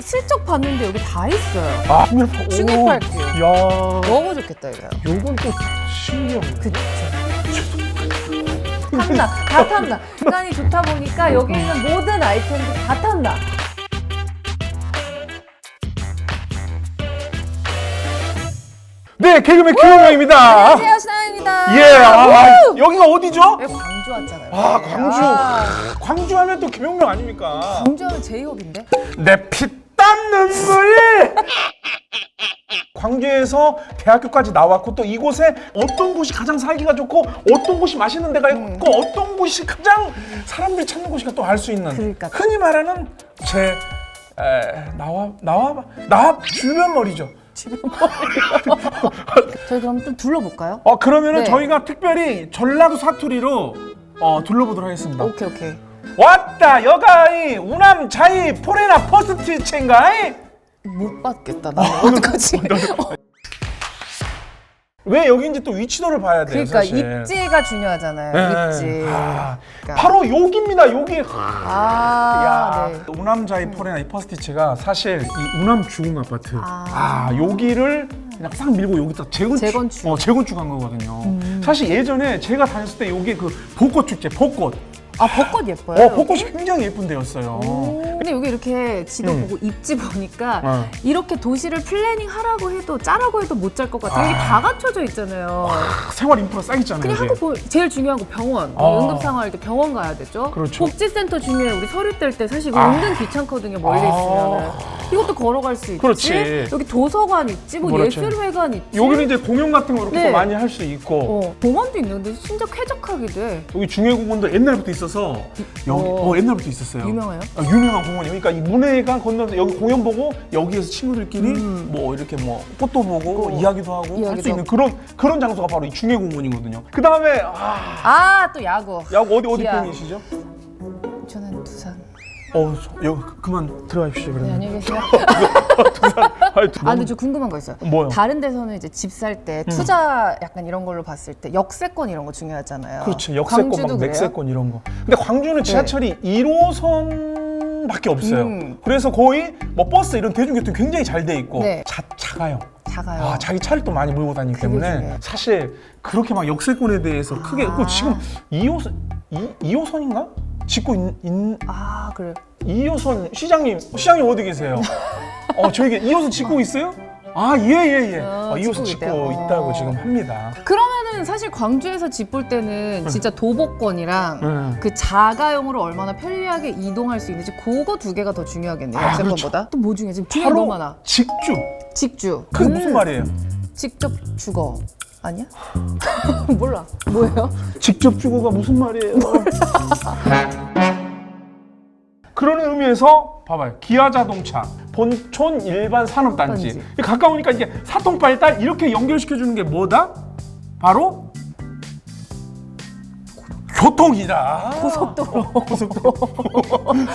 슬쩍 봤는데 여기 다 있어요. 아, 충격파. 충격파일게요. 야, 너무 좋겠다 이거. 요건 또 신기하네. 그쵸. 탐나, 다 탐나. 시간이 좋다 보니까 여기 있는 모든 아이템들 다 탐나. 네, 개그맨 김용명입니다. 안녕하세요, 신하입니다. 예, 아, 여기가 어디죠? 여기 광주 왔잖아요. 아, 광주. 아, 광주 하면 또 김용명 아닙니까? 광주하면 제이홉인데? 내피 땀 눈물! 광주에서 대학교까지 나왔고 또 이곳에 어떤 곳이 가장 살기가 좋고 어떤 곳이 맛있는 데가 음. 있고 어떤 곳이 가장 사람들이 찾는 곳인가 또 알 수 있는 그러니까. 흔히 말하는 제 에, 나와 나와 나와 주변 머리죠. 저희 그럼 좀 둘러볼까요? 어 그러면은 네. 저희가 특별히 전라도 사투리로 어, 둘러보도록 하겠습니다. 오케이, 오케이. 왔다 여가이 우남 자이 포레나 퍼스트 체인가이 못 받겠다. 나 어떡하지? 왜 여기인지 또 위치도를 봐야 돼요. 그러니까 사실. 입지가 중요하잖아요. 네. 입지. 아, 그러니까. 바로 여기입니다. 여기. 아, 야, 네. 우남자이 포레나 이 퍼스티치가 사실 이 우남 주공 아파트. 아. 아, 여기를 그냥 싹 밀고 여기다 재건축, 재건축. 음. 어, 재건축한 거거든요. 사실 예전에 제가 다녔을 때 여기 그 벚꽃 축제, 벚꽃. 아, 벚꽃 예뻐요. 어, 벚꽃이 굉장히 예쁜 데였어요. 근데 여기 이렇게 지도 음. 보고 입지 보니까 어. 이렇게 도시를 플래닝 하라고 해도 짜라고 해도 못 짤 것 같아요. 여기 다 갖춰져 있잖아요. 생활 인프라 싹 있잖아요. 그냥 한국 보 제일 중요한 거 병원. 아. 응급 상황일 때 병원 가야 되죠. 그렇죠. 복지센터 중요해. 우리 서류 뗄 때 사실 이거 아. 은근 귀찮거든요. 멀리 아. 있으면은. 이것도 걸어갈 수 있지. 그렇지. 여기 도서관 있지. 뭐 그렇죠. 예술회관 있지. 여기는 이제 공연 같은 거 이렇게 네. 또 많이 할 수 있고 어, 공원도 있는데 진짜 쾌적하기도 해. 여기 중해공원도 옛날부터 있어서 여기 어. 어, 옛날부터 있었어요. 유명해요? 아, 유명한 공원이에요. 그러니까 이 문해관 건너서 여기 공연 보고 여기에서 친구들끼리 뭐 이렇게 뭐 꽃도 보고 어, 이야기도 하고 할 이야기도 수 있는 그런 그런 장소가 바로 이 중해 공원이거든요. 그 다음에 아, 아, 또 야구. 야구 어디 어디 기아. 팬이시죠? 저는 두산. 어, 저, 여기 그만 들어가십시오. 네, 그러면. 안녕히 계세요. 아니, 두- 아, 근데 저 궁금한 거 있어요. 뭐요? 음. 다른 데서는 이제 집 살 때 투자 약간 이런 걸로 봤을 때 역세권 이런 거 중요하잖아요. 그렇죠. 역세권, 광주도 막 그래요? 맥세권 이런 거. 근데 광주는 지하철이 1호선 밖에 없어요. 음. 그래서 거의 뭐 버스 이런 대중교통 굉장히 잘 돼 있고 네. 자, 작아요. 작아요. 아, 자기 차를 또 많이 몰고 다니기 그게 때문에 중요해요. 사실 그렇게 막 역세권에 대해서 크게 아. 그 지금 2호선 2, 호선인가 짓고 있, 있 아, 그래. 2호선 시장님 시장님 어디 계세요? 어 저에게 2호선 짓고 있어요? 아 예 예예. 어, 아, 2호선 짓고 짓고 있대요. 있다고 어. 지금 합니다. 그러면은 사실 광주에서 집 볼 때는 진짜 도보권이랑 네. 그 자가용으로 얼마나 편리하게 이동할 수 있는지 그거 두 개가 더 중요하겠네요. 아, 역세권보다. 또 뭐 중요해? 지금 뒤에 바로 너무 많아. 직주. 직주. 그게 음, 무슨 말이에요? 직접 주거. 아니야? 몰라. 뭐예요? 직접 주고가 무슨 말이에요? 그런 의미에서 봐봐요. 기아 자동차, 본촌 일반 산업단지. 단지. 가까우니까 이게 사통발달 이렇게 연결시켜 주는 게 뭐다? 바로 교통이다. 고속도로. 고속도로.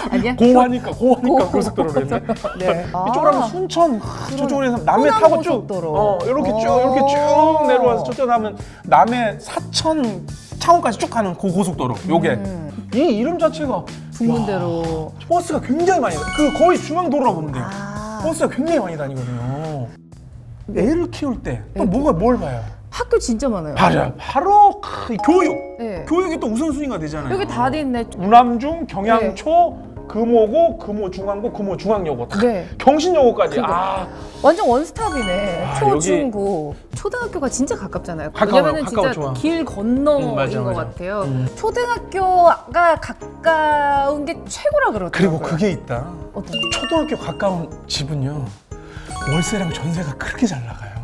아니야? 고하니까 고하니까 고- 고속도로를 했네. 네. 이쪽으로 하면 순천 저쪽으로 해서 남해 타고 쭉 고속도로. 어, 이렇게 쭉 어. 이렇게 쭉 내려와서 저쪽 하면 남해 사천 창원까지 쭉 가는 그 고속도로 요게 음. 이 이름 자체가 북문대로. 야, 버스가 굉장히 많이 다- 그 거의 중앙 도로라 보면 돼요 아. 버스가 굉장히 많이 다니거든요 애를 키울 때 또 뭐가 뭘 봐요 학교 진짜 많아요. 바로 바로 크, 이 교육 네. 교육이 또 우선순위가 되잖아요 여기 다 돼 있네. 우남중 경양초 금호고 금호중앙고 금호중앙여고 다 네. 경신여고까지. 아 완전 원스톱이네. 아, 초, 여기- 중, 고. 초등학교가 진짜 가깝잖아요. 가까워요. 왜냐면은 가까워, 좋아. 길 건너인 음, 맞아, 것 맞아. 같아요. 음. 초등학교가 가까운 게 최고라 그러더라고요. 그리고 그게 있다. 어떤 초등학교 가까운 집은요 월세랑 전세가 그렇게 잘 나가요.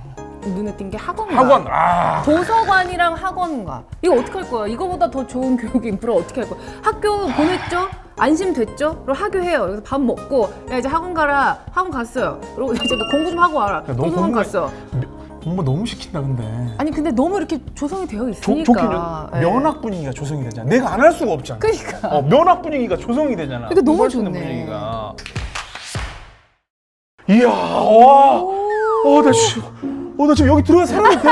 눈에 띈 게 학원가. 학원 아 도서관이랑 학원가. 이거 어떻게 할 거야? 이거보다 더 좋은 교육 인프라 어떻게 할 거야? 학교 보냈죠? 안심됐죠? 그리고 학교해요. 그래서 밥 먹고 야 이제 학원 가라. 학원 갔어요. 그리고 이제 너 공부 좀 하고 와라. 너무 도서관 공부가- 갔어. 공부 너무 시킨다 근데. 아니 근데 너무 이렇게 조성이 되어 조, 있으니까. 예. 면학 분위기가 조성이 되잖아. 내가 안 할 수가 없잖아. 그러니까. 어, 면학 분위기가 조성이 되잖아. 그러니까 너무 공부할 수 있는 좋네. 분위기가. 이야 와. 어, 나 지금, 어, 나 지금 여기 들어가 살아도 돼.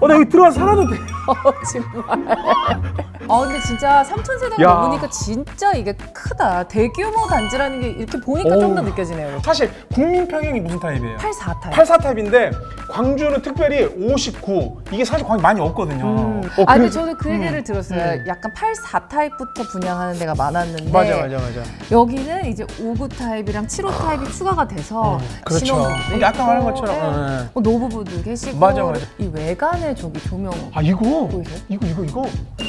어, 나 여기 들어가 살아도 돼. 어, 정말. 아 근데 진짜 삼천세대가 야. 넘으니까 진짜 이게 크다. 대규모 단지라는 게 이렇게 보니까 좀더 오. 느껴지네요. 사실 국민 평형이 무슨 타입이에요? 84 타입. 84 타입인데 광주는 특별히 59. 이게 사실 광주 많이 없거든요. 음. 어, 아 근데 그래서- 저는 그 얘기를 음. 들었어요. 음. 약간 84 타입부터 분양하는 데가 많았는데 맞아 맞아 맞아. 여기는 이제 59 타입이랑 75 타입이 추가가 돼서 어, 그렇죠. 신혼부부도 근데 아까 말한 것처럼, 네. 네. 어, 노부부도 계시고 맞아, 맞아. 이 외관에 저기 조명 아 이거 보이세요? 이거 이거 이거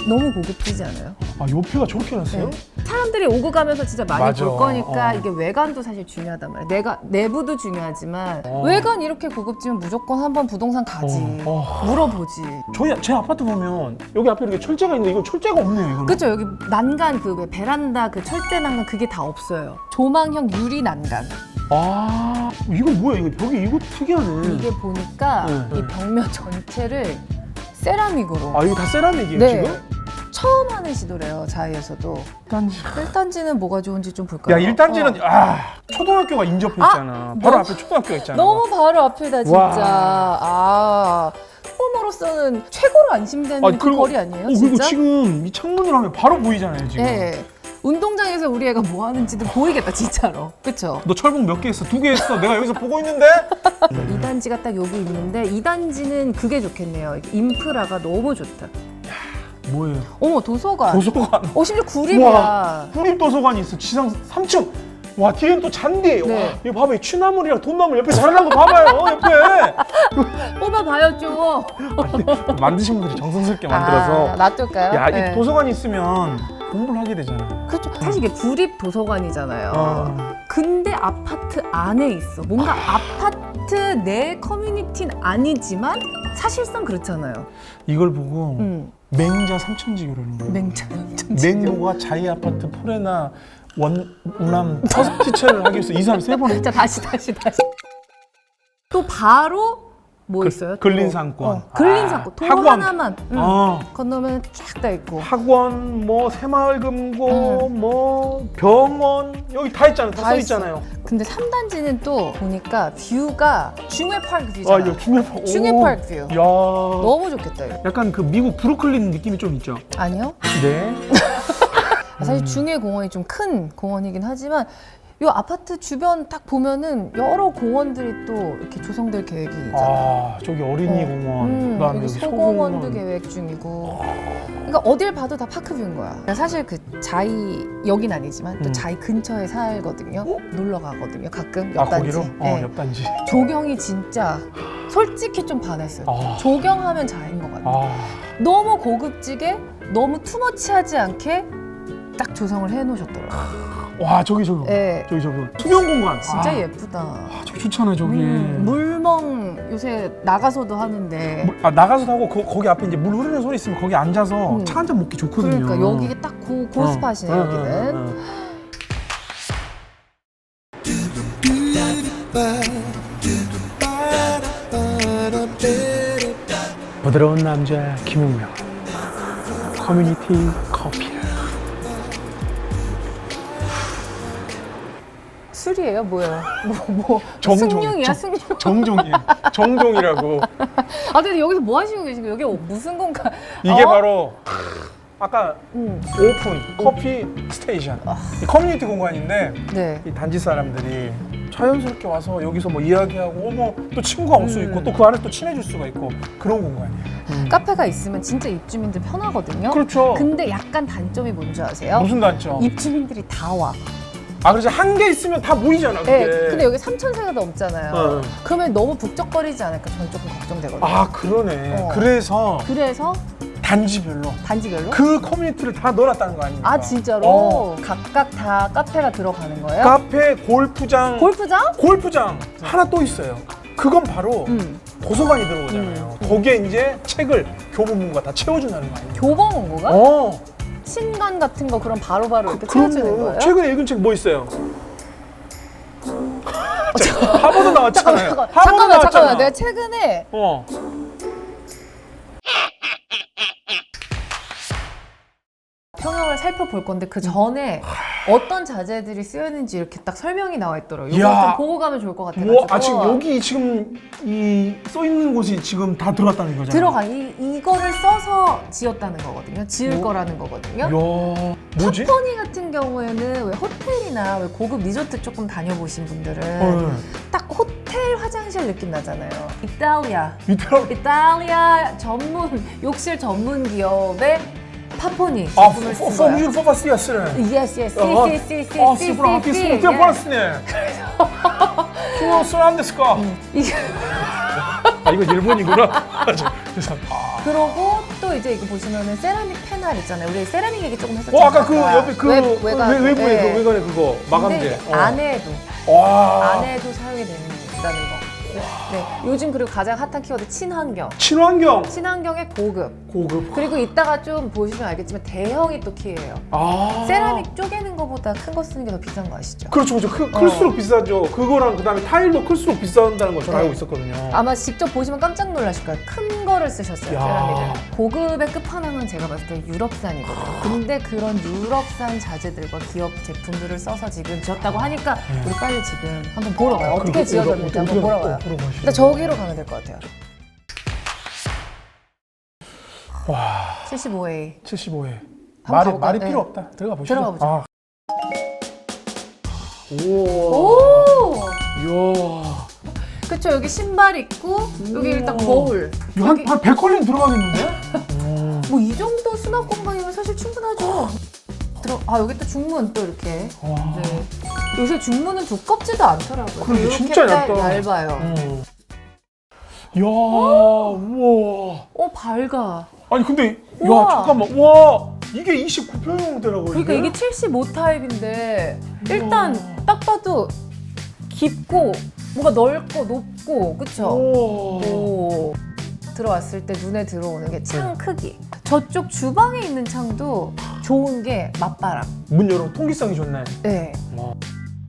너무 고급지지 않아요? 아 옆에가 저렇게 났어요? 네. 사람들이 오고 가면서 진짜 많이 맞아. 볼 거니까 어. 이게 외관도 사실 중요하단 말이야. 내가 내부도 중요하지만 어. 외관 이렇게 고급지면 무조건 한번 부동산 가지. 어, 어. 물어보지. 저희 제 아파트 보면 여기 앞에 이렇게 철제가 있는데 이거 철제가 없네요 이거는. 그렇죠. 여기 난간 그 왜 베란다 그 철제 난간 그게 다 없어요. 조망형 유리 난간. 아 이거 뭐야 이거 벽이 이거 특이하네. 이게 보니까 네. 이 벽면 전체를 세라믹으로 아 이거 다 세라믹이에요 네. 지금? 처음 하는 시도래요. 자이에서도. 단지. 1단지는 뭐가 좋은지 좀 볼까요? 야 일단지는 어. 아 초등학교가 인접해 있잖아. 아, 바로 너무- 앞에 초등학교가 있잖아. 너무 바로 앞이다 진짜. 와. 아 호모로서는 최고로 안심되는 아니, 그 그리고- 거리 아니에요? 어, 그리고 진짜? 지금 이 창문으로 하면 바로 보이잖아요 지금. 예. 운동장에서 우리 애가 뭐 하는지도 보이겠다 진짜로. 그렇죠? 너 철봉 몇 개 했어? 두 개 했어. 내가 여기서 보고 있는데. 이 단지가 딱 여기 있는데 이 단지는 그게 좋겠네요. 인프라가 너무 좋다. 뭐예요? 어머 도서관. 도서관. 어 심지어 구립이야. 우와. 국립 도서관이 있어. 지상 3층. 와 뒤에는 또 잔디. 네. 와, 이거 봐봐. 이 취나물이랑 돈나물 옆에 자라난 거 봐봐요. 옆에. 뽑아봐요 좀. 만드신 분들이 정성스럽게 만들어서. 아, 놔둘까요? 야, 네. 이 도서관이 있으면 공부를 하게 되잖아. 그렇죠. 사실 이게 구립 도서관이잖아요. 어. 근데 아파트 안에 있어. 뭔가 아파트 내 커뮤니티는 아니지만 사실상 그렇잖아요. 이걸 보고 음. 맹자 삼천지교라는 거예요. 맹장. 맹모가 자이 아파트 포레나 원 우남 서스티체를 하기 위해서 이 사람 세 번. 자 다시 다시 다시. 또 바로 뭐 그- 있어요? 또? 근린 상권. 어, 근린 상권. 아, 도 학원. 하나만 음. 어. 건너면 쫙 다 있고. 학원, 뭐 새마을금고, 뭐 병원 여기 다 있잖아요. 다다써 있어. 있잖아요. 근데 3단지는 또 보니까 뷰가 중회파크 아, 뷰잖아. 이거 중회파크. 중회파크 뷰. 야. 너무 좋겠다 이거. 약간 그 미국 브루클린 느낌이 좀 있죠. 아니요? 네. 사실 중해 공원이 좀 큰 공원이긴 하지만 이 아파트 주변 딱 보면은 여러 공원들이 또 이렇게 조성될 계획이 있잖아요. 아, 저기 어린이 어. 공원, 음, 그다음에 여기 여기 소공원도 소공원. 계획 중이고. 그러니까 어딜 봐도 다 파크뷰인 거야. 그러니까 사실 그 자이 여긴 아니지만 또 음. 자이 근처에 살거든요. 놀러 가거든요. 가끔 아, 옆단지. 거기로? 네. 어, 옆단지. 조경이 진짜 솔직히 좀 반했어요. 아. 조경하면 자인 것 같아요. 아, 너무 고급지게 너무 투머치하지 않게 딱 조성을 해놓으셨더라고요. 와, 저기 저기. 네. 저기 저기. 투명 공간. 진짜 아, 예쁘다. 아, 저기 좋잖아, 저기. 음, 물멍 요새 나가서도 하는데 물- 아, 나가서 하고 거, 거기 앞에 이제 물 흐르는 소리 있으면 거기 앉아서 음. 차 한 잔 먹기 좋거든요. 그러니까 여기 딱 고, 고 스팟이네 어, 어, 여기는. 어, 어. 부드러운 남자 김웅명 커뮤니티 커피 술이에요 뭐예요? 뭐, 뭐 정종. 승용이야 정- 승용. 정종이 정종이라고 아 근데 여기서 뭐 하시고 계시고 여기 무슨 공간? 이게 어? 바로 아까 음, 오픈 커피 스테이션 이 커뮤니티 공간인데 네. 이 단지 사람들이 자연스럽게 와서 여기서 뭐 이야기하고 뭐또 친구가 올수 음. 있고 또 그 안에 또 친해질 수가 있고 그런 공간이에요. 카페가 있으면 진짜 입주민들 편하거든요. 그렇죠. 근데 약간 단점이 뭔지 아세요? 무슨 단점? 입주민들이 다 와. 아 그래서 한개 있으면 다 모이잖아. 그게. 네, 근데 여기 3천 세가 넘잖아요. 어. 그러면 너무 북적거리지 않을까 저는 조금 걱정되거든요. 아 그러네. 어. 그래서 그래서 단지별로 단지별로? 그 커뮤니티를 다 넣어놨다는 거 아닙니까? 아 진짜로? 어. 각각 다 카페가 들어가는 거예요? 카페, 골프장, 골프장? 골프장 하나 또 있어요. 그건 바로 음. 도서관이 들어오잖아요. 거기에 이제 책을 교보문고가 다 채워준다는 거 아닙니까? 교보 문고가? 어, 신간 같은 거 그럼 바로바로 이렇게 채워주는 그럼요. 거예요? 최근에 읽은 책 뭐 있어요? 자, 하버드 나왔잖아요. 잠깐만, 하버드 잠깐만, 나왔잖아. 잠깐만. 내가 최근에 어. 평형을 살펴볼 건데 그 전에 어떤 자재들이 쓰였는지 이렇게 딱 설명이 나와 있더라고요. 이거. 좀 보고 가면 좋을 것 같아가지고. 뭐, 아 지금 여기 지금 이 써 있는 곳이 지금 다 들어갔다는 거잖아요. 들어가 이 이거를 써서 지었다는 거거든요. 지을 뭐? 거라는 거거든요. 야, 뭐지? 팝퍼니 같은 경우에는 왜 호텔이나 왜 고급 리조트 조금 다녀보신 분들은 어, 딱 호텔 화장실 느낌 나잖아요. 이탈리아. 밑으로 이탈리아 전문 욕실 전문 기업의 파포니 아, 제품을 쓴 거야. 포뮤 포파스티아스네. Yes, yes, 아, C, C, C, 아, C, 아티스 C. 호텔 예. 파스네. 그거 쓰란데스까? 이게 아 이거 일본이구나. 죄송합니다. 아. 그러고 또 이제 이거 보시면은 세라믹 패널 있잖아요. 우리 세라믹 얘기 조금 했었잖아요. 어 아까 그 옆에 그 외, 외, 외곽, 외부에 네. 그 외관에 그거 마감재. 이게 안에도 와. 안에도 사용이 된다는 거. 네, 요즘 그리고 가장 핫한 키워드 친환경. 친환경 친환경의 고급. 고급. 그리고 이따가 좀 보시면 알겠지만 대형이 또 키예요. 아. 세라믹 쪼개는 것보다 큰 거 쓰는 게 더 비싼 거 아시죠? 그렇죠, 그렇죠. 크, 어. 클수록 비싸죠. 그거랑 그다음에 타일도 클수록 비싼다는 걸 저는 네. 알고 있었거든요. 아마 직접 보시면 깜짝 놀라실 거예요. 큰 거를 쓰셨어요, 야. 세라믹을. 고급의 끝판왕은 제가 봤을 때 유럽산이거든요. 근데 그런 유럽산 자재들과 기업 제품들을 써서 지금 지었다고 하니까 네. 우리 빨리 지금 한번 보러 가요. 어떻게 그리고 지어졌는지 한번 보러 가요. 어, 보러 가시죠. 일단 저기로 가면 될 것 같아요. 와, 75A. 75회. 한번 말이 가볼까요? 말이 네. 필요 없다. 들어가 보시죠. 들어가 보죠. 아. 오. 오! 이야. 그쵸, 여기 신발 있고, 여기 일단 거울. 이거 한, 한 100컬린 들어가겠는데? 오. 뭐 이 정도 수납 공간이면 사실 충분하죠. 들어, 아, 여기 또 중문 또 이렇게. 와. 네. 요새 중문은 두껍지도 않더라고요. 그러게, 이렇게 진짜 딱 얇다. 얇아요. 음. 이야, 우와. 어, 밝아. 아니 근데 야 우와. 잠깐만 와 이게 29평형대라고 그러니까 이게 75 타입인데 일단 딱 봐도 깊고 뭔가 넓고 높고 그쵸? 오. 오. 들어왔을 때 눈에 들어오는 게 네. 창 크기. 저쪽 주방에 있는 창도 좋은 게 맞바람. 문 열어 통기성이 좋네. 네. 와.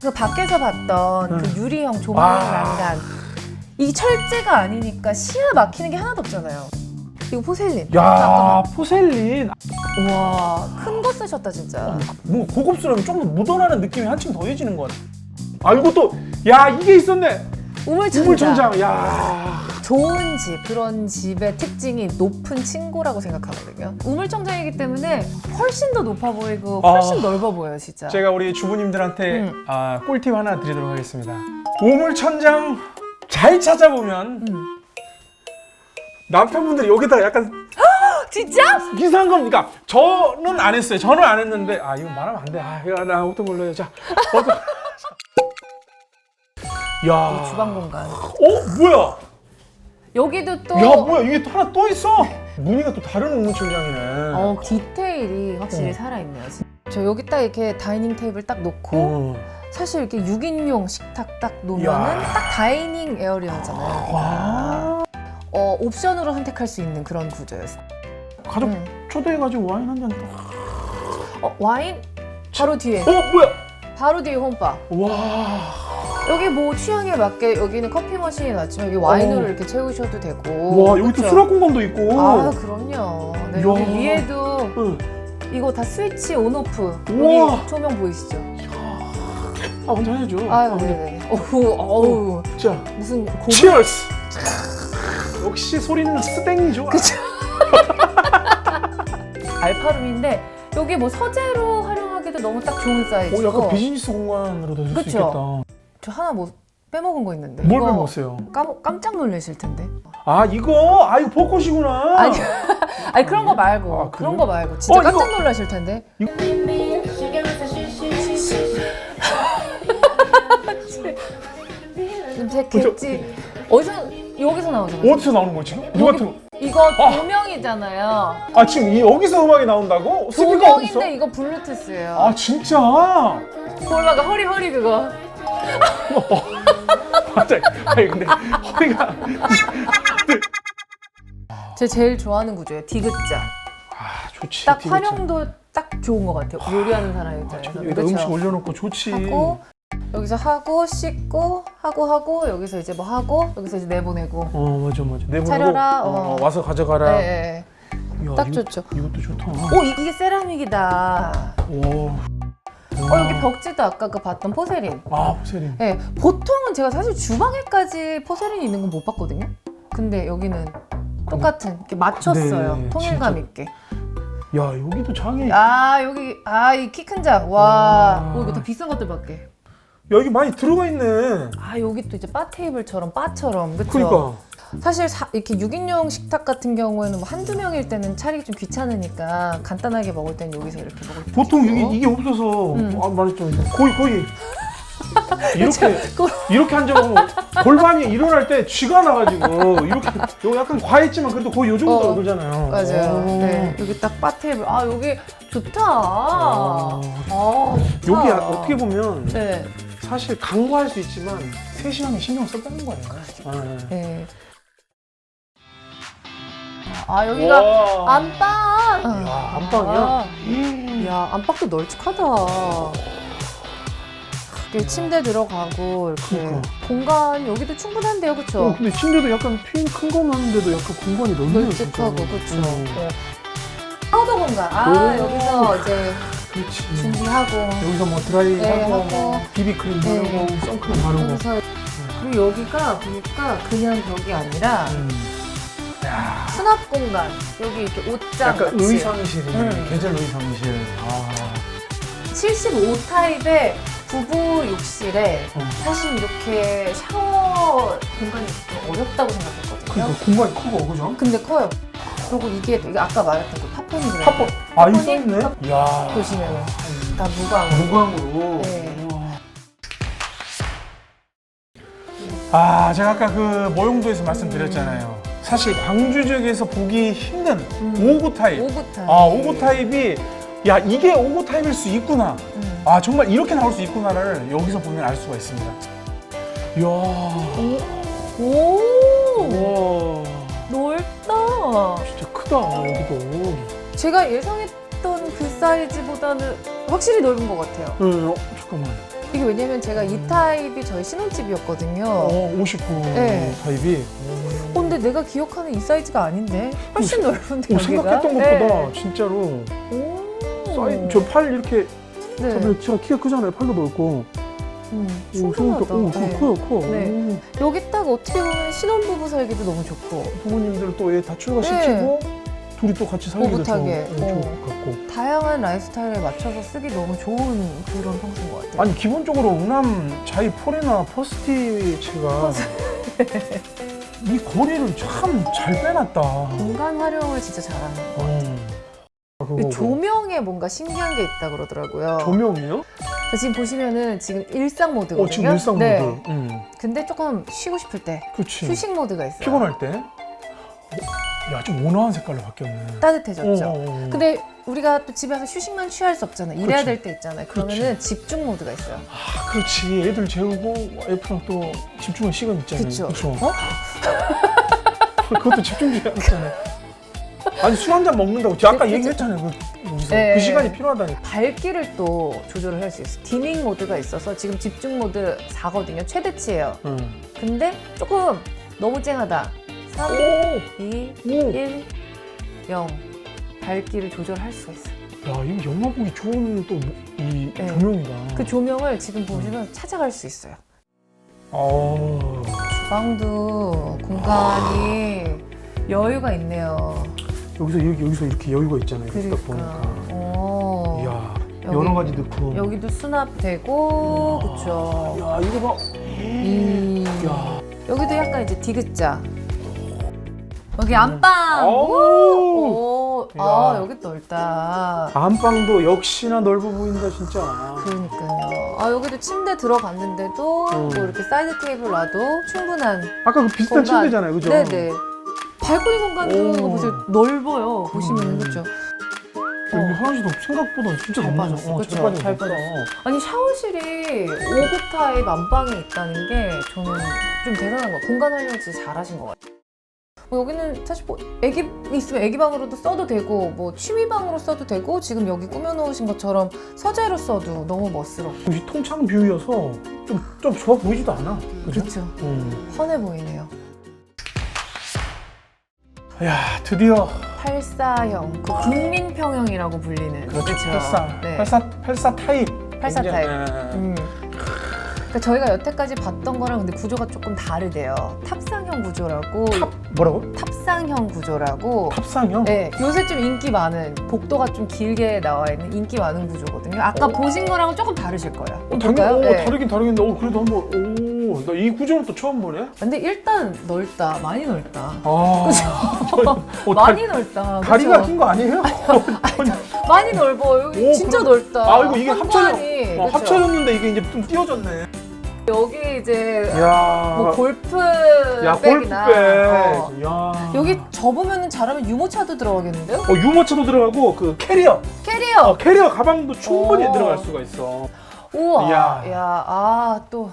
그 밖에서 봤던 네. 그 유리형 조망 아. 난간. 이 철제가 아니니까 시야 막히는 게 하나도 없잖아요. 이거 포셀린. 야 포셀린 와, 큰 거 쓰셨다 진짜. 뭐 고급스러움이 조금 더 묻어나는 느낌이 한층 더해지는 것 같아. 아 이것도 야 이게 있었네. 우물천장. 우물천장. 야. 좋은 집, 그런 집의 특징이 높은 층고라고 생각하거든요. 우물청장이기 때문에 훨씬 더 높아 보이고 훨씬 아. 넓어 보여요, 진짜. 제가 우리 주부님들한테 음. 아, 꿀팁 하나 드리도록 하겠습니다. 우물천장 잘 찾아보면 음. 남편분들이 여기다 약간 진짜? 이상한 겁니까? 저는 안 했어요. 저는 안 했는데 아 이거 말하면 안 돼. 아 이거 나 옷도 몰라요. 자, 어떤 야, 주방 공간. 어 뭐야? 여기도 또 야 뭐야 이게 또 하나 또 있어? 무늬가 또 다른 우물천장이네. 어, 디테일이 확실히 어. 살아있네요. 저 여기 딱 이렇게 다이닝 테이블 딱 놓고 어. 사실 이렇게 6인용 식탁 딱 놓으면은 야. 딱 다이닝 에어리어잖아요. 와, 어, 옵션으로 선택할 수 있는 그런 구조였어요. 가족 음. 초대해가지고 와인 한잔 또. 어, 와인 바로 뒤에. 어 뭐야? 바로 뒤에 홈바. 와, 여기 뭐 취향에 맞게 여기는 커피 머신이 놨지만 여기 와인으로 어. 이렇게 채우셔도 되고. 와 여기 또? 수납 공간도 있고. 아 그럼요. 네, 이야. 여기 위에도 응. 이거 다 스위치 온오프. 우와. 여기 조명 보이시죠? 아 먼저 해야죠. 아유 아, 네네. 어우 어우 자, 무슨 고급 치얼스. 역시 소리는 스땡이 좋아. 그쵸. 알파룸인데 여기 뭐 서재로 활용하기도 너무 딱 좋은 오, 사이즈고. 약간 비즈니스 공간으로도 쓸 수 그쵸? 있겠다. 저 하나 뭐 빼먹은 거 있는데. 뭘 이거 빼먹었어요? 깜, 깜짝 놀라실 텐데. 아 이거 아 이거 벚꽃이구나. 아니, 아니 그런 거 말고 아? 그런 거 말고 진짜 어, 이거- 깜짝 놀라실 텐데. 제 겠지 어디서 여기서 나오잖아요. 어디서 나오는 거지? 누가 틀어? 이거 조명이잖아요. 아 지금 이 여기서 음악이 나온다고? 스피커 어디 있어? 조명인데 이거 블루투스예요. 아 진짜? 볼라가 허리 허리 그거. 갑자기 아니 근데 허리가 제 제일 좋아하는 구조예요. 디귿자. 아 좋지. 딱 디귿자. 활용도 딱 좋은 것 같아요. 요리하는 사람 입장에서. 여기다 음식 올려놓고 좋지. 하고 여기서 하고 씻고 하고 하고 여기서 이제 뭐 하고 여기서 이제 내보내고. 어 맞아 맞아. 내보내고 차려라, 어, 어. 어, 와서 가져가라. 네, 네. 이야, 딱 이거- 좋죠. 이것도 좋다. 오 이- 이게 세라믹이다. 오. 오. 어 여기 벽지도 아까 그 봤던 포세린. 아 포세린. 네, 보통은 제가 사실 주방에까지 포세린이 있는 건 못 봤거든요. 근데 여기는 똑같은 이렇게 맞췄어요. 네, 통일감 진짜. 있게. 야 여기도 장이. 야아 여기 아 이 키 큰 장. 와. 와. 어, 이거 다 비싼 것들밖에. 여기 많이 들어가 있네. 아 여기 또 이제 바 테이블처럼 바처럼 그쵸? 그러니까. 사실 사- 이렇게 6인용 식탁 같은 경우에는 뭐 한두 명일 때는 차리기 좀 귀찮으니까 간단하게 먹을 때는 여기서 이렇게 먹을 때 보통 이게, 이게 없어서 음. 아 말했죠 거의 거의 이렇게 그- 이렇게 앉아보면 골반이 일어날 때 쥐가 나가지고 이렇게 요 약간 과했지만 그래도 거의 요 정도 어. 그러잖아요. 맞아요. 오. 네, 여기 딱 바 테이블. 아 여기 좋다. 아. 아, 좋다. 여기 어떻게 보면 네. 사실 강구할 수 있지만 세심하게 신경 썼다는 거예요. 아. 네. 아 여기가 와. 안방. 야, 안방이야? 아, 음. 야 안방도 널찍하다. 이렇게 침대 들어가고 이렇게 그러니까. 공간 여기도 충분한데요, 어, 그렇죠? 근데 침대도 약간 핀 큰 거 많은데도 약간 공간이 넓네요. 널찍하고 진짜. 그렇죠. 음. 네. 파우더 공간. 아 오. 여기서 이제 그렇지. 준비하고 여기서 뭐 드라이 네, 하고, 하고. 뭐 비비크림 네. 바르고 선크림 바르고. 여기서 그리고 여기가 보니까 그냥 벽이 아니라 음. 야, 수납 공간. 여기 이렇게 옷장 약간 같이. 의상실이네. 음. 계절 의상실. 아. 75 타입의 부부 욕실에 어. 사실 이렇게 샤워 공간이 좀 어렵다고 생각했거든요. 그러니까 공간이 크고 그죠? 근데 커요. 그리고 이게 이게 아까 말했던 그 들어요. 팝업. 아, 이 팝업이 써있네? 야. 보시면은 다 무광. 무광으로. 네. 우와. 아, 제가 아까 그 모용도에서 말씀드렸잖아요. 사실 광주 지역에서 보기 힘든 음. 오구 타입. 오구 타입. 아, 오구 타입이 야, 이게 오구 타입일 수 있구나. 음. 아, 정말 이렇게 나올 수 있구나를 여기서 보면 알 수가 있습니다. 이야. 오. 와. 넓다. 진짜 크다, 여기도. 제가 예상했던 그 사이즈보다는 확실히 넓은 것 같아요. 네, 어, 잠깐만. 이게 왜냐면 제가 이 타입이 저희 신혼집이었거든요. 어, 59 네. 타입이. 어, 근데 내가 기억하는 이 사이즈가 아닌데 훨씬 넓은데 오, 여기가? 생각했던 네. 것보다 진짜로 오. 사이 저팔 이렇게 네. 제가 키가 크잖아요. 팔도 넓고. 음, 오, 충분하다. 생각보다- 오, 네. 커요, 커. 네. 여기 딱 어떻게 보면 신혼부부 살기도 너무 좋고 부모님들 또얘다 출가 네. 시키고 둘이 또 같이 오붓하게. 좀 좋을 어. 것 같고. 다양한 라이프 스타일에 맞춰서 쓰기 너무 좋은 그런 평소인 것 같아요. 아니 기본적으로 우남 자이 폴이나 퍼스티체가 이 거리를 참 잘 빼놨다. 공간 활용을 진짜 잘하는 것 같아요. 어. 그거. 조명에 뭔가 신기한 게 있다 그러더라고요. 조명이요? 자, 지금 보시면은 지금 일상 모드거든요. 어 지금 일상 모드. 네. 응. 근데 조금 쉬고 싶을 때 그렇지. 휴식 모드가 있어요. 피곤할 때. 어? 야, 좀 온화한 색깔로 바뀌었네. 따뜻해졌죠. 어, 어, 어. 근데 우리가 또 집에 와서 휴식만 취할 수 없잖아요. 일해야 그치. 될때 있잖아요. 그러면은 집중 모드가 있어요. 아, 그렇지. 애들 재우고 와이프랑 또 집중할 시간 있잖아요. 그쵸? 그쵸? 어? 그것도 집중해야잖아요. 아니 술 한 잔 먹는다고 제가 아까 그치. 얘기했잖아요. 그, 여기서 네. 그 시간이 필요하다니까. 밝기를 또 조절을 할 수 있어요. 디밍 모드가 있어서 지금 집중 모드 4거든요. 최대치예요. 응. 근데 조금 너무 쨍하다. 3, 오, 2, 오. 1, 0. 밝기를 조절할 수가 있어요. 야, 이거 영화 보기 좋은 또 이 네. 조명이다. 그 조명을 지금 보시면 찾아갈 수 있어요. 어. 주방도 공간이 여유가 있네요. 여기서 여기 여기서 이렇게 여유가 있잖아요. 딱 그러니까. 보니까. 어. 이야, 여기- 여러 가지 넣고. 여기도 수납되고, 그쵸. 야, 이거 봐. 음. 야. 여기도 약간 이제 디귿자. 여기 안방. 오. 오, 아, 야. 여기 넓다. 안방도 역시나 넓어 보인다 진짜. 그러니까요. 아, 여기도 침대 들어갔는데도 음. 뭐 이렇게 사이드 테이블 놔도 충분한 아까 그 비슷한 공간. 침대잖아요, 그죠? 네네. 발코니 공간도 오. 보세요. 넓어요. 보시면 음. 그렇죠. 여기 어. 화장실도 생각보다 진짜 잘. 빠졌어, 어, 그쵸? 잘 빠졌어. 잘 빠졌어. 아니 샤워실이 5구 타입 안방에 있다는 게 저는 좀 대단한 거. 공간 활용 진짜 잘하신 것 같아요. 뭐 여기는 사실 뭐 애기 있으면 애기 방으로도 써도 되고 뭐 취미 방으로 써도 되고 지금 여기 꾸며놓으신 것처럼 서재로 써도 너무 멋스럽고 이 통창 뷰여서 좀, 좀 좋아 보이지도 않아. 그죠? 그렇죠. 음. 훤해 보이네요. 야, 드디어 84형, 그 국민 평형이라고 불리는 그렇죠. 그쵸? 84, 네. 84, 84 타입. 84 타입. 굉장히- 네. 음. 그러니까 저희가 여태까지 봤던 거랑 근데 구조가 조금 다르대요. 탑상형 구조라고. 탑 뭐라고? 탑상형 구조라고. 탑상형? 네, 요새 좀 인기 많은 복도가 좀 길게 나와 있는 인기 많은 구조거든요. 아까 어. 보신 거랑은 조금 다르실 거예요. 어, 볼까요? 당연, 어, 네. 다르긴 다르긴데, 어, 그래도 한번, 오, 나 이 구조는 또 처음 보네? 근데 일단 넓다, 많이 넓다. 아. 그죠? 어, 많이 넓다. 다리가? 긴 거 아니에요? 많이 넓어. 여기 오, 진짜 넓다. 아, 이거 이게 합쳐졌, 공간이, 어, 그쵸? 합쳐졌는데 이게 이제 좀 띄워졌네. 여기 이제 이야. 뭐 골프 야, 백이나 골프백. 어. 이야. 여기 접으면 잘하면 유모차도 들어가겠는데요? 어, 유모차도 들어가고, 그 캐리어. 캐리어. 어, 캐리어 가방도 충분히 오. 들어갈 수가 있어. 우와. 이야. 야, 아 또.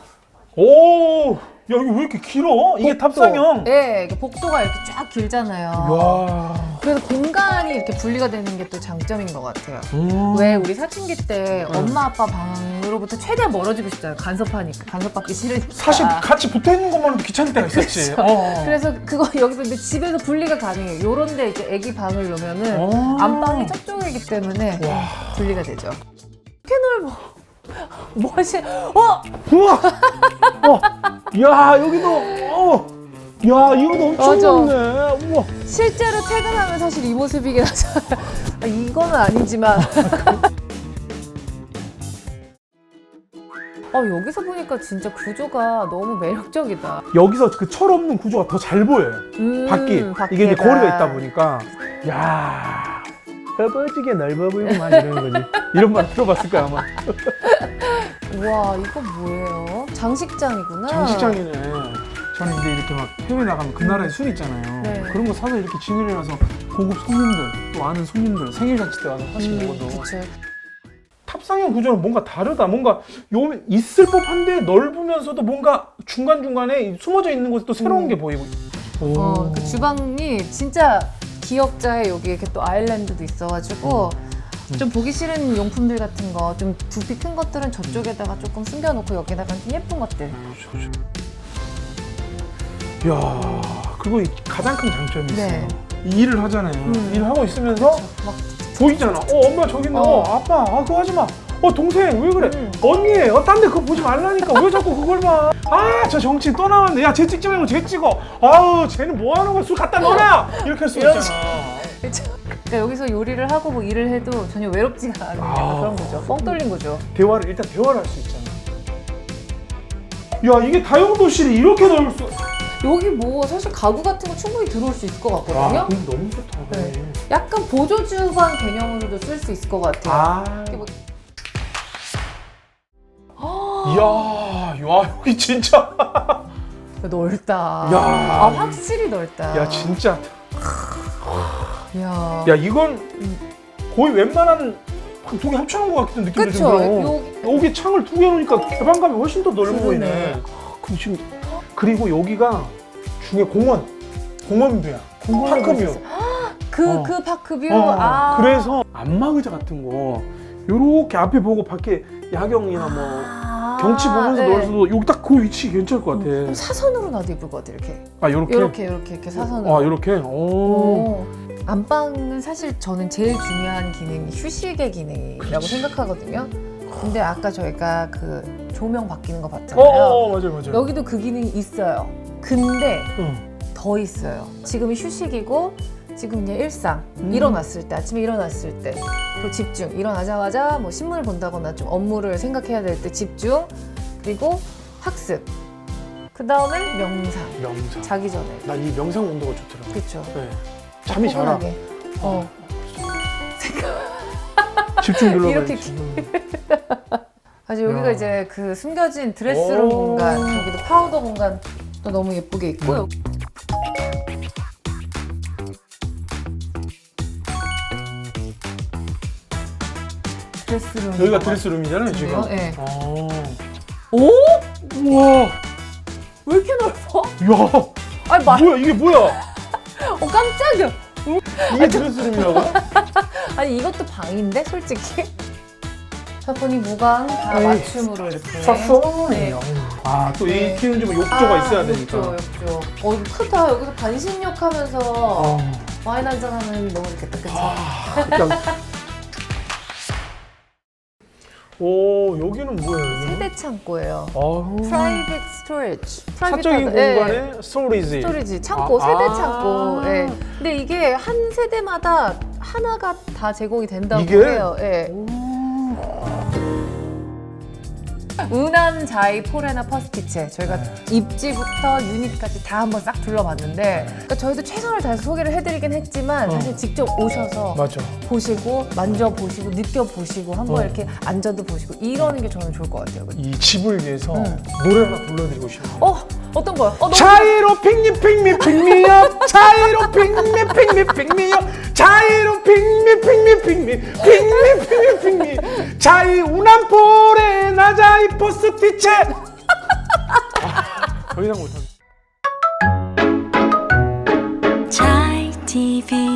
오, 야, 이거 왜 이렇게 길어? 이게 복도. 탑상형. 네, 이게 복도가 이렇게 쫙 길잖아요. 이야. 그래서 공간이 이렇게 분리가 되는 게 또 장점인 것 같아요. 음. 왜 우리 사춘기 때 음. 엄마 아빠 방으로부터 최대한 멀어지고 싶잖아요. 간섭하니까 간섭받기 싫으니까. 사실 같이 붙어 있는 것만 해도 귀찮을 때가 있었지. 그렇죠. 어. 그래서 그거 여기서 근데 집에서 분리가 가능해요. 요런데 이제 아기 방을 놓으면은 어. 안방이 저쪽이기 때문에 와. 분리가 되죠. 이렇게 넓어. 뭐 하시? 어? 우와! 어, 야, 여기도, 어, 야, 이거도 엄청 맞아. 넓네. 우와. 실제로 퇴근하면 사실 이 모습이긴 하잖아요. 아, 이거는 아니지만. 어, 여기서 보니까 진짜 구조가 너무 매력적이다. 여기서 그 철없는 구조가 더 잘 보여요. 음, 밖이. 이게 이제 거리가 있다 보니까. 야 허버지게 넓어 보이구만 이러는 거지. 이런 말 들어봤을 거야, 아마. 우와, 이거 뭐예요? 장식장이구나. 장식장이네. 저는 이제 이렇게 막 해외 나가면 그 나라의 술 있잖아요. 네. 그런 거 사서 이렇게 진열해 놔서 고급 손님들, 또 아는 손님들 생일 잔치 때 와서 하나씩 음, 먹어도. 그쵸. 탑상형 구조는 뭔가 다르다. 뭔가 요 있을 법한데 넓으면서도 뭔가 중간 중간에 숨어져 있는 곳에 또 새로운 음. 게 보이고. 오. 어, 그 주방이 진짜 기역자에 여기 이렇게 또 아일랜드도 있어가지고 음. 좀 보기 싫은 용품들 같은 거, 좀 부피 큰 것들은 저쪽에다가 조금 숨겨놓고 여기다가 좀 예쁜 것들. 야 그리고 이 가장 큰 장점이 있어요. 네. 이 일을 하잖아요. 음. 일을 하고 있으면서 막 보이잖아. 어 엄마 저기 있네. 어, 어. 아빠 아 그거 하지 마. 어 동생 왜 그래? 음. 언니 어 딴 데 그거 보지 말라니까 왜 자꾸 그걸 봐? 아 저 정치 또 나왔네. 야쟤 찍지 말고 쟤 찍어. 아우 쟤는 뭐 하는 거야? 술 갖다 넣어놔. 이렇게 할 수 이런 있잖아. 그쵸? 그러니까 여기서 요리를 하고 뭐 일을 해도 전혀 외롭지가 않은 약간 아. 그런 거죠. 뻥 뚫린 거죠. 대화를 일단 대화를 할 수 있잖아. 야 이게 다용도실이 이렇게 넓을 수. 여기 뭐 사실 가구 같은 거 충분히 들어올 수 있을 것 같거든요. 아, 근데 너무 좋다. 네. 약간 보조 주방 개념으로도 쓸 수 있을 것 같아요. 아. 이게 뭐- 이야, 야 여기 진짜. 넓다. 야. 아 확실히 넓다. 야 진짜. 야. 야 이건 거의 웬만한 두개 합쳐놓은 것 같은 느낌도 그쵸? 좀 들어. 여기 여기 창을 두 개 놓으니까 개방감이 훨씬 더 넓어. 보이네. 근데 지금 그리고 여기가 중에 공원, 공원뷰야. 공원을 파크뷰. 보셨어요? 그, 어. 그 파크뷰. 어, 아. 그래서 안마의자 같은 거 요렇게 앞에 보고 밖에 야경이나 뭐 아, 경치 보면서 네. 놀아도 여기 딱 그 위치 괜찮을 것 같아. 그럼 사선으로 놔도 예쁠 것 같아 이렇게. 아 요렇게. 이렇게 이렇게 이렇게 사선으로. 아 요렇게. 오. 오. 안방은 사실 저는 제일 중요한 기능이 휴식의 기능이라고. 생각하거든요. 근데 아까 저희가 그 조명 바뀌는 거 어, 봤잖아요. 어, 어 맞아요 맞아요. 여기도 그 기능이 있어요. 근데 응. 더 있어요. 지금이 휴식이고 지금 그냥 일상 음. 일어났을 때 아침에 일어났을 때 그리고 집중 일어나자마자 뭐 신문을 본다거나 좀 업무를 생각해야 될 때 집중 그리고 학습 그 다음에 명상 명상. 자기 전에 나이 명상 온도가 좋더라고. 그렇죠. 네. 잠이 잘 와. 포근하게. 어. 집중 눌러봐. 이렇게 아주 여기가 야. 이제 그 숨겨진 드레스룸 오. 공간 여기도 파우더 공간 또 너무 예쁘게 있고요. 음. 드레스룸 여기가 드레스룸이잖아요 지금. 네. 어. 오? 우와. 왜 이렇게 넓어? 야. 아니 말, 뭐야 이게 뭐야? 어 깜짝이야. 이게 드레스룸이라고? 아니 이것도 방인데 솔직히. 사포니 무광 다 에이. 맞춤으로 이렇게. 네. 아또 이 네. 키는 좀 욕조가 아, 있어야 되니까. 욕조, 욕조. 어 이거 크다. 여기서 반신욕 하면서 어. 와인 한잔 하면 너무 좋겠다. 그쵸? 아, 그냥 오 여기는 뭐예요? 세대 창고예요. 아우. Private storage. 사적인 예. 공간에 스토리지. 스토리지 창고 아, 세대 아. 창고. 예. 근데 이게 한 세대마다 하나가 다 제공이 된다고 이게? 해요. 예. 우남 자이 포레나 퍼스티체 저희가 네. 입지부터 유닛까지 다 한번 싹 둘러봤는데 그러니까 저희도 최선을 다해서 소개를 해드리긴 했지만 어. 사실 직접 오셔서 맞아. 보시고 만져보시고 느껴보시고 한번 어. 이렇게 앉아도 보시고 이러는 게 저는 좋을 것 같아요. 이 집을 위해서 음. 노래 하나 불러드리고 싶어요. 어 어떤 거요? 어, 차이로 핑미 핑미 핑미요 자이로 핑미 핑미 핑미요 자이로 핑미 핑미 핑미 핑미 핑미 핑미 자이 우남포레 나자이 포스티체 아, 더 이상 못하네. Chai TV.